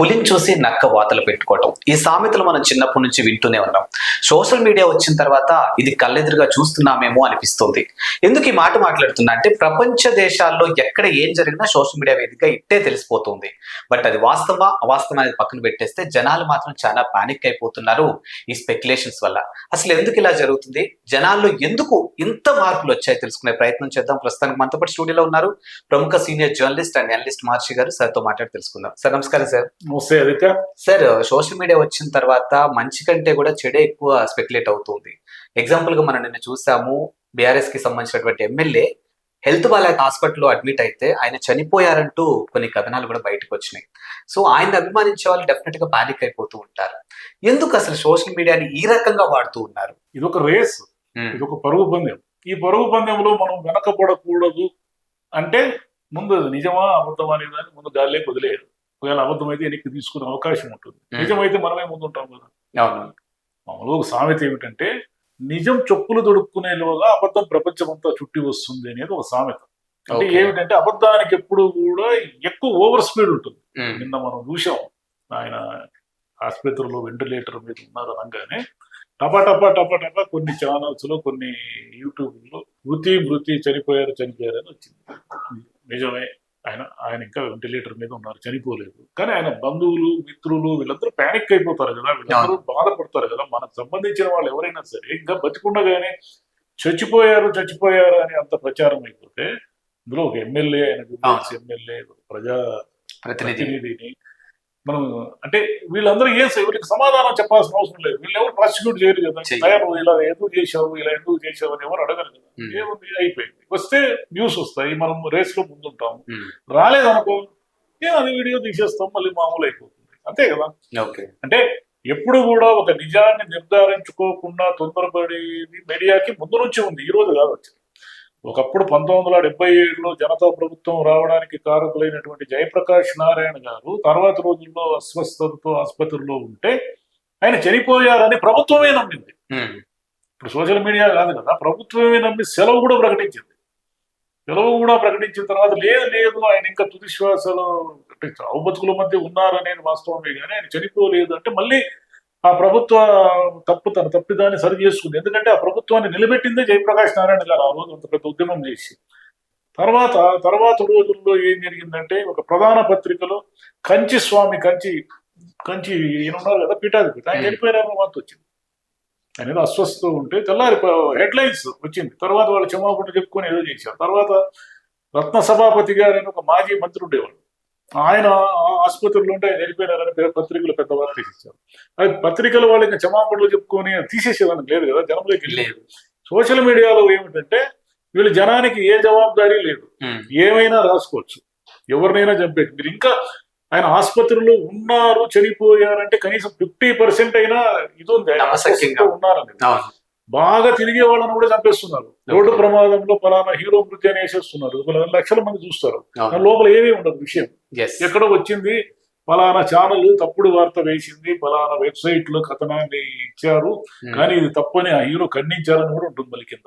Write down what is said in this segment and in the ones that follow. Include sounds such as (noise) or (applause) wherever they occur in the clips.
పులిని చూసి నక్క వాతలు పెట్టుకోవటం. ఈ సామెతలు మనం చిన్నప్పటి నుంచి వింటూనే ఉన్నాం. సోషల్ మీడియా వచ్చిన తర్వాత ఇది కళ్ళెదురుగా చూస్తున్నామేమో అనిపిస్తుంది. ఎందుకు ఈ మాట మాట్లాడుతున్నా అంటే ప్రపంచ దేశాల్లో ఎక్కడ ఏం జరిగినా సోషల్ మీడియా వేదిక ఇట్టే తెలిసిపోతుంది. బట్ అది వాస్తవా అవాస్తవం అనేది పక్కన పెట్టేస్తే జనాలు మాత్రం చాలా పానిక్ అయిపోతున్నారు ఈ స్పెక్యులేషన్స్ వల్ల. అసలు ఎందుకు ఇలా జరుగుతుంది? జనాల్లో ఎందుకు ఇంత మార్పులు వచ్చాయి తెలుసుకునే ప్రయత్నం చేద్దాం. ప్రస్తుతానికి మనతో పాటు స్టూడియోలో ఉన్నారు ప్రముఖ senior journalist and analyst Maharshi గారు. సార్తో మాట్లాడి తెలుసుకుందాం. సార్ నమస్కారం sir. Aditya sir social media వచ్చిన తర్వాత మంచి కంటే కూడా చెడే ఎక్కువ స్పెక్యులేట్ అవుతుంది. ఎగ్జాంపుల్గా మనం నిన్న చూసాము బీఆర్ఎస్కి సంబంధించినటువంటి ఎమ్మెల్యే హెల్త్ బాలేక హాస్పిటల్లో అడ్మిట్ అయితే ఆయన చనిపోయారంటూ కొన్ని కథనాలు కూడా బయటకు వచ్చినాయి. సో ఆయన అభిమానించే వాళ్ళు డెఫినెట్గా పానిక్ అయిపోతూ ఉంటారు. ఎందుకు అసలు సోషల్ మీడియాని ఈ రకంగా వాడుతూ ఉన్నారు? ఇది ఒక రేస్ ఇది ఒక పరుగు పందెం. ఈ పరుగు పందెంలో మనం వెనకపడకూడదు అంటే ముందు నిజమా అబద్ధం అనేది దాన్ని ముందు గాల్లే వదిలేయరు. ఒకవేళ అబద్ధం అయితే వెనక్కి తీసుకునే అవకాశం ఉంటుంది. నిజమైతే మనమే ముందు ఉంటాం కదా మామూలుగా ఒక సామెత ఏమిటంటే నిజం చెప్పులు దొడుక్కునేలోగా అబద్ధం ప్రపంచం అంతా చుట్టి వస్తుంది అనేది ఒక సామెత. అంటే. ఏమిటంటే అబద్ధానికి ఎప్పుడు కూడా ఎక్కువ ఓవర్ స్పీడ్ ఉంటుంది. నిన్న మనం చూసాం ఆయన ఆసుపత్రిలో వెంటిలేటర్ మీద ఉన్నారు అనగానే టపా టపా టపా టపా కొన్ని ఛానల్స్లో కొన్ని యూట్యూబ్లో మృతి మృతి చనిపోయారు చనిపోయారు అని వచ్చింది. నిజమే. ఆయన ఆయన ఇంకా వెంటిలేటర్ మీద ఉన్నారు చనిపోలేదు. కానీ ఆయన బంధువులు మిత్రులు వీళ్ళందరూ ప్యానిక్ అయిపోతారు కదా వీళ్ళందరూ బాధపడతారు కదా మనకు సంబంధించిన వాళ్ళు ఎవరైనా సరే ఇంకా బతికుండగానే చచ్చిపోయారు చచ్చిపోయారు అని అంత ప్రచారం అయిపోతే ఇందులో ఒక ఎమ్మెల్యే ఆయన. ఎమ్మెల్యే ప్రజా ప్రతినిధి. ప్రతినిధిని మనం అంటే వీళ్ళందరూ ఏం వీళ్ళకి సమాధానం చెప్పాల్సిన అవసరం లేదు. వీళ్ళు ఎవరు ప్రాసిక్యూట్ చేయరు. కదా ఇలా ఎందుకు చేశావు ఇలా ఎందుకు చేశావు అని ఎవరు అడగరు కదా. ఏముంది? అయిపోయింది. వస్తే న్యూస్ వస్తాయి. మనం రేస్లో ముందుంటాం. రాలేదనుకో ఏం అది వీడియో తీసేస్తాం మళ్ళీ మామూలు అయిపోతుంది. అంతే కదా. ఓకే. అంటే ఎప్పుడు కూడా ఒక నిజాన్ని నిర్ధారించుకోకుండా తొందరపడి మీడియాకి ముందు నుంచి ఉంది. ఈ రోజు కాదు వచ్చింది. ఒకప్పుడు పంతొమ్మిది వందల డెబ్బై ఏడులో జనతా ప్రభుత్వం రావడానికి కారకులైనటువంటి జయప్రకాష్ నారాయణ గారు తర్వాత రోజుల్లో అస్వస్థతతో ఆసుపత్రిలో ఉంటే ఆయన చనిపోయారని ప్రభుత్వమే నమ్మింది. ఇప్పుడు సోషల్ మీడియా కాదు కదా ప్రభుత్వమే నమ్మి సెలవు కూడా ప్రకటించింది. సెలవు కూడా ప్రకటించిన తర్వాత లేదు లేదు ఆయన ఇంకా తుది శ్వాసలో అంటే చావు బతుకుల మధ్య ఉన్నారనేది వాస్తవమే కానీ ఆయన చనిపోలేదు అంటే మళ్ళీ ఆ ప్రభుత్వ తప్పు తన తప్పిదాన్ని సరి చేసుకుంది. ఎందుకంటే ఆ ప్రభుత్వాన్ని నిలబెట్టిందే జయప్రకాష్ నారాయణ గారు ఆ రోజు అంత పెద్ద ఉద్యమం చేసి. తర్వాత తర్వాత రోజుల్లో ఏం జరిగిందంటే ఒక ప్రధాన పత్రికలో కంచి స్వామి కంచి కంచి ఈయన ఉన్నారు కదా పీఠాధిపతి. ఆయన. చనిపోయిన వార్త వచ్చింది. ఆయన ఏదో అస్వస్థత ఉంటే తెల్లారి హెడ్ లైన్స్ వచ్చింది. తర్వాత వాళ్ళు క్షమాపణ చెప్పుకొని ఏదో చేశారు. తర్వాత రత్న సభాపతి గారు అని ఒక మాజీ మంత్రి ఉండేవాడు ఆయన ఆ ఆసుపత్రిలో ఉంటే ఆయన చనిపోయినారని పే- పత్రికలు పెద్ద వార్త తీసేశారు అది పత్రికల వాళ్ళు ఇంకా క్షమాపణలు చెప్పుకొని తీసేసేదానికి లేదు కదా జనంలోకి వెళ్ళలేదు లేదు. సోషల్ మీడియాలో ఏమిటంటే వీళ్ళు జనానికి ఏ జవాబుదారీ లేదు. ఏమైనా రాసుకోవచ్చు. ఎవరినైనా చంపేది మీరు ఇంకా ఆయన ఆసుపత్రిలో ఉన్నారు చనిపోయారంటే కనీసం ఫిఫ్టీ పర్సెంట్ అయినా ఇది ఉంది. ఉన్నారని. బాగా తిరిగే వాళ్ళని కూడా చంపేస్తున్నారు. రోడ్డు. ప్రమాదంలో పలానా హీరో మృతి అని వేసేస్తున్నారు. లక్షల మంది చూస్తారు. లోపల ఏమీ ఉండదు విషయం. ఎక్కడో వచ్చింది పలానా ఛానల్ తప్పుడు వార్త వేసింది పలానా వెబ్సైట్లో కథనాన్ని ఇచ్చారు కానీ ఇది తప్పని ఆ హీరో ఖండించారని కూడా ఉంటుంది మళ్ళీ కింద.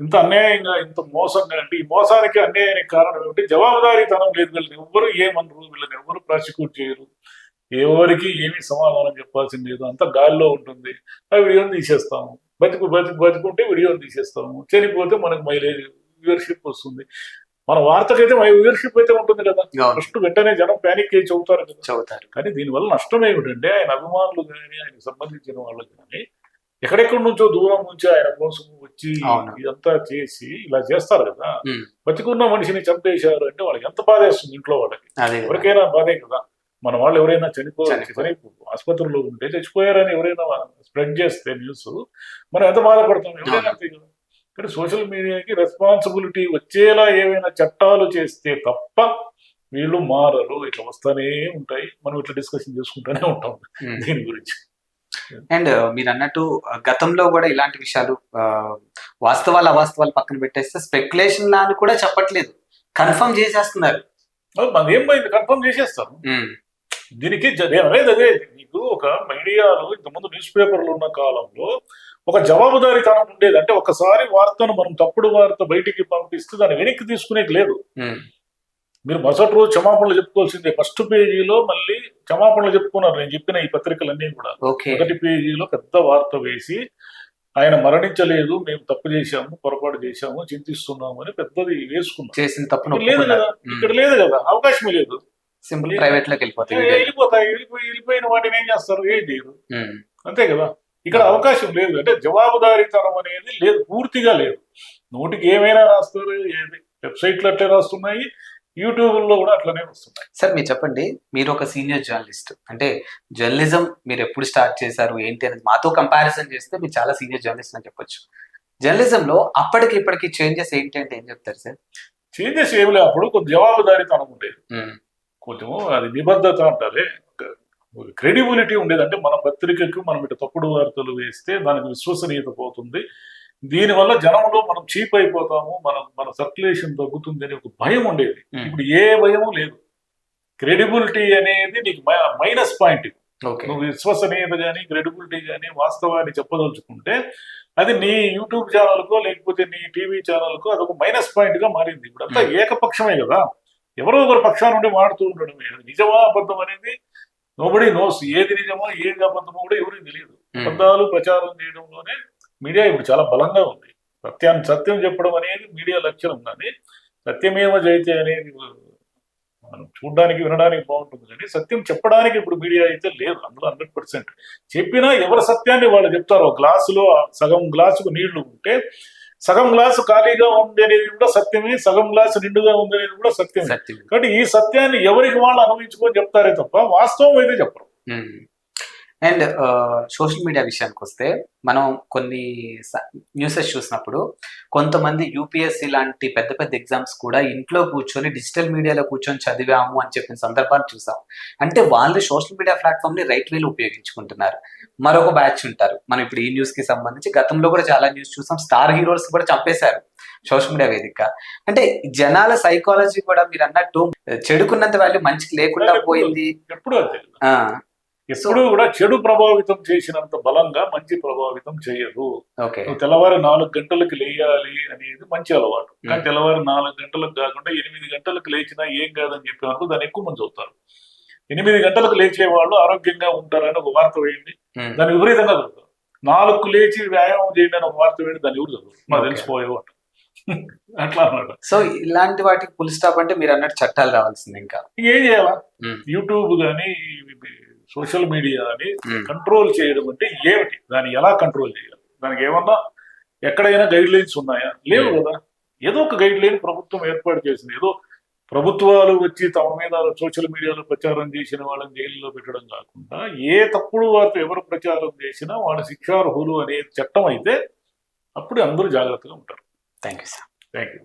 ఇంత అన్యాయంగా ఇంత మోసంగా అంటే ఈ మోసానికి అన్యాయానికి కారణం ఏమిటి? జవాబుదారీతనం లేదు. వీళ్ళని ఎవ్వరు ఏమనరు వీళ్ళని ఎవ్వరు ప్రాసిక్యూట్ చేయరు. ఎవరికి ఏమీ సమాధానం చెప్పాల్సింది లేదు అంత గాల్లో ఉంటుంది. ఆ వీడియోని తీసేస్తాము. బతికు బతికు బతుకుంటే వీడియోని తీసేస్తాము. చనిపోతే మనకు మైలేజ్ వ్యూవర్షిప్ వస్తుంది. మన వార్తకైతే వ్యూవర్షిప్ అయితే ఉంటుంది కదా. ఫస్ట్ వెంటనే జనం ప్యానిక్ అయ్యి చదువుతారు కదా. చదువుతారు. కానీ దీనివల్ల నష్టం ఏమిటంటే ఆయన అభిమానులు కానీ ఆయనకు సంబంధించిన వాళ్ళకి కానీ ఎక్కడెక్కడి నుంచో దూరం నుంచి ఆయన కోసం వచ్చి. ఇదంతా చేసి ఇలా చేస్తారు కదా. బతికున్న మనిషిని చంపేశారు అంటే వాళ్ళకి ఎంత బాధేస్తుంది ఇంట్లో వాళ్ళకి. ఎవరికైనా బాధే కదా. మన వాళ్ళు ఎవరైనా చనిపో ఆసుపత్రిలో ఉంటే చచ్చిపోయారని ఎవరైనా స్ప్రెడ్ చేస్తే న్యూస్ మనం ఎంత బాధపడతాం. ఎవరైనా అంతే కదా. కానీ సోషల్ మీడియాకి రెస్పాన్సిబిలిటీ వచ్చేలా ఏవైనా చట్టాలు చేస్తే తప్ప వీళ్ళు మారరు. ఇట్లా వస్తానే ఉంటాయి. మనం ఇట్లా డిస్కషన్ చేసుకుంటూనే ఉంటాం. దీని గురించి. అండ్ మీరు అన్నట్టు గతంలో కూడా ఇలాంటి విషయాలు వాస్తవాలు అవాస్తవాలు పక్కన పెట్టేస్తే స్పెక్యులేషన్ లా అని కూడా చెప్పట్లేదు. కన్ఫర్మ్ చేసేస్తున్నారు. మనది ఏం పోయింది కన్ఫర్మ్ చేసేస్తారు. దీనికి నేను అనేది అదే. నీకు ఒక మీడియాలో ఇంతకుముందు న్యూస్ పేపర్లు ఉన్న కాలంలో ఒక జవాబుదారీతనం ఉండేది. అంటే ఒకసారి వార్తను మనం తప్పుడు వార్త బయటికి పంపిస్తే దాన్ని వెనక్కి తీసుకునేకి లేదు. మీరు మరుసటి రోజు క్షమాపణలు చెప్పుకోవాల్సిందే. ఫస్ట్ పేజీలో మళ్ళీ క్షమాపణలు చెప్పుకున్నారు. నేను చెప్పిన ఈ పత్రికలన్నీ కూడా. మొదటి పేజీలో పెద్ద వార్త వేసి ఆయన మరణించలేదు మేము తప్పు చేశాము పొరపాటు చేశాము చింతిస్తున్నాము అని పెద్దది వేసుకున్నాం చేసిన ఇక్కడ లేదు కదా. ఇక్కడ లేదు కదా. అవకాశమే లేదు. సింపుల్ ప్రైవేట్లోకి వెళ్ళిపోతాయి. వెళ్ళిపోతాయి వెళ్ళిపోయి వెళ్ళిపోయిన వాటిని ఏం చేస్తారు? ఏం చేయరు. అంతే కదా? ఇక్కడ అవకాశం లేదు. అంటే జవాబుదారీతనం అనేది లేదు పూర్తిగా లేదు. నోటికి ఏమైనా రాస్తారు ఏది? వెబ్సైట్లు అట్లే రాస్తున్నాయి యూట్యూబ్లో కూడా అట్లనే వస్తున్నాయి. సార్ మీరు చెప్పండి మీరు ఒక సీనియర్ జర్నలిస్ట్. అంటే జర్నలిజం మీరు ఎప్పుడు స్టార్ట్ చేశారు ఏంటి అనేది మాతో కంపారిజన్ చేస్తే మీరు చాలా సీనియర్ జర్నలిస్ట్ అని చెప్పొచ్చు. జర్నలిజంలో అప్పటికి ఇప్పటికి చేంజెస్ ఏంటి అంటే ఏం చెప్తారు సార్? చేంజెస్ ఏమి లేదు అప్పుడు కొంచెం జవాబుదారీతనం ఉండేది. ఉమ్, కొంచెం అది నిబద్ధత అంటారే క్రెడిబిలిటీ ఉండేది అంటే మన పత్రికకు మనం ఇటు తప్పుడు వార్తలు వేస్తే దానికి విశ్వసనీయత పోతుంది. దీనివల్ల జనంలో మనం చీప్ అయిపోతాము మనం మన సర్క్యులేషన్ తగ్గుతుంది అనే ఒక భయం ఉండేది. ఇప్పుడు ఏ భయము లేదు. క్రెడిబిలిటీ అనేది నీకు మైనస్ పాయింట్. నువ్వు విశ్వసనీయత కానీ క్రెడిబిలిటీ కానీ వాస్తవాన్ని చెప్పదలుచుకుంటే అది నీ యూట్యూబ్ ఛానల్కో లేకపోతే నీ టీవీ ఛానల్కో అదొక మైనస్ పాయింట్గా మారింది. ఇప్పుడు అంతా. ఏకపక్షమే కదా. ఎవరో ఒకరు పక్షాన నుండి మాడుతూ ఉండడమే అది నిజమా అబద్ధం అనేది నోబడి నోస్ ఏది నిజమో ఏది అబద్ధమో కూడా ఎవరికి తెలియదు. అబద్ధాలు ప్రచారం చేయడంలోనే మీడియా ఇప్పుడు చాలా బలంగా ఉంది. సత్యాన్ని సత్యం చెప్పడం అనేది మీడియా లక్ష్యం కానీ సత్యమేవ జయితే అనేది మనం చూడడానికి వినడానికి బాగుంటుంది కానీ సత్యం చెప్పడానికి ఇప్పుడు మీడియా అయితే లేదు. అందులో హండ్రెడ్ పర్సెంట్ చెప్పినా ఎవరి సత్యాన్ని వాళ్ళు చెప్తారు గ్లాసులో సగం గ్లాసుకు నీళ్ళు ఉంటే సగం గ్లాసు ఖాళీగా ఉంది అనేది కూడా సత్యమే సగం గ్లాసు నిండుగా ఉంది అనేది కూడా సత్యమే. సత్యం కాబట్టి ఈ సత్యాన్ని ఎవరికి వాళ్ళు అనుభవించుకొని చెప్తారే తప్ప వాస్తవం అయితే చెప్పరు. అండ్ సోషల్ మీడియా విషయానికి వస్తే మనం కొన్ని న్యూసెస్ చూసినప్పుడు కొంతమంది యూపీఎస్సీ లాంటి పెద్ద పెద్ద ఎగ్జామ్స్ కూడా ఇంట్లో కూర్చొని డిజిటల్ మీడియాలో కూర్చొని చదివాము అని చెప్పిన సందర్భాలు చూసాం. అంటే వాళ్ళు సోషల్ మీడియా ప్లాట్ఫామ్ని రైట్ వేలో ఉపయోగించుకుంటున్నారు. మరొక బ్యాచ్ ఉంటారు. మనం ఇప్పుడు ఈ న్యూస్కి సంబంధించి గతంలో కూడా చాలా న్యూస్ చూసాం. స్టార్ హీరోస్ కూడా చంపేశారు సోషల్ మీడియా వేదిక. అంటే జనాల సైకాలజీ కూడా మీరు అన్నట్టు చెడుకున్నంత వాల్యూ మంచికి లేకుండా పోయింది. ఎప్పుడు ఎప్పుడు కూడా చెడు ప్రభావితం చేసినంత బలంగా మంచి ప్రభావితం చేయదు. తెల్లవారు నాలుగు గంటలకు లేయాలి అనేది మంచి అలవాటు. కానీ మ్మ్. తెల్లవారు నాలుగు గంటలకు కాకుండా ఎనిమిది గంటలకు లేచినా ఏం కాదని చెప్పేవారు దాన్ని ఎక్కువ మంది చదువుతారు ఎనిమిది గంటలకు లేచే వాళ్ళు ఆరోగ్యంగా ఉంటారని ఒక వార్త వేయండి. ఉమ్. దాన్ని విపరీతంగా చదువుతారు. నాలుగు లేచి వ్యాయామం చేయండి అని ఒక వార్త వేయండి దాన్ని ఎవరు చదువు మాకు. తెలిసిపోయేవాడు (laughs) అట్లా అన్నాడు సో ఇలాంటి వాటికి ఫుల్ స్టాప్ అంటే మీరు అన్నట్టు చట్టాలు రావాల్సింది ఇంకా. ఏం చేయాలా? మ్మ్. యూట్యూబ్ కానీ సోషల్ మీడియా అని ఉమ్. కంట్రోల్ చేయడం అంటే ఏమిటి? దాన్ని ఎలా కంట్రోల్ చేయాలి? దానికి ఏమన్నా ఎక్కడైనా గైడ్ లైన్స్ ఉన్నాయా? లేవు. కదా. ఏదో ఒక గైడ్ లైన్ ప్రభుత్వం ఏర్పాటు చేసింది. ఏదో ప్రభుత్వాలు వచ్చి తమ మీద సోషల్ మీడియాలో ప్రచారం చేసిన వాళ్ళని జైల్లో పెట్టడం కాకుండా ఏ తప్పుడు వార్త ఎవరు ప్రచారం చేసినా వాళ్ళ శిక్షార్హులు అనే చట్టం అయితే అప్పుడు అందరూ జాగ్రత్తగా ఉంటారు. Thank you sir thank you